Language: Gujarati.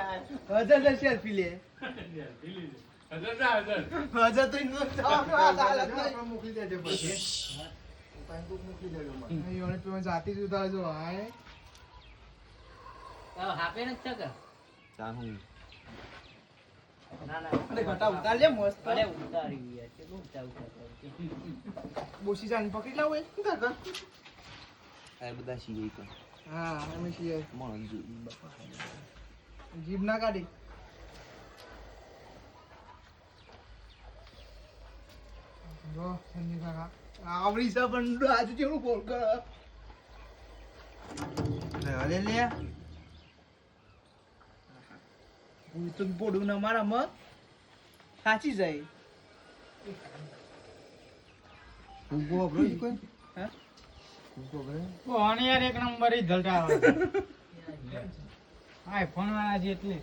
હજાર હજાર સેલ્ફી લે. હજાર તો. મોકલી દેજે પછી. મોકલી દેજો જ હાય હાપે નથી બધા હા અમે મણ જો જીભ ના કાઢી. જો સંજય કાકા. આવડી છે પણ આજુ જેવું ફોન કરે? અરે લે. હું તો પોડું ના મારા મત સાચી જાય. ઉગો આપણો કોઈ હા? ઉગો કરે ફોન યાર એક નંબર ઈ ધલતા આવે આઈફોન વાળા છે એટલે.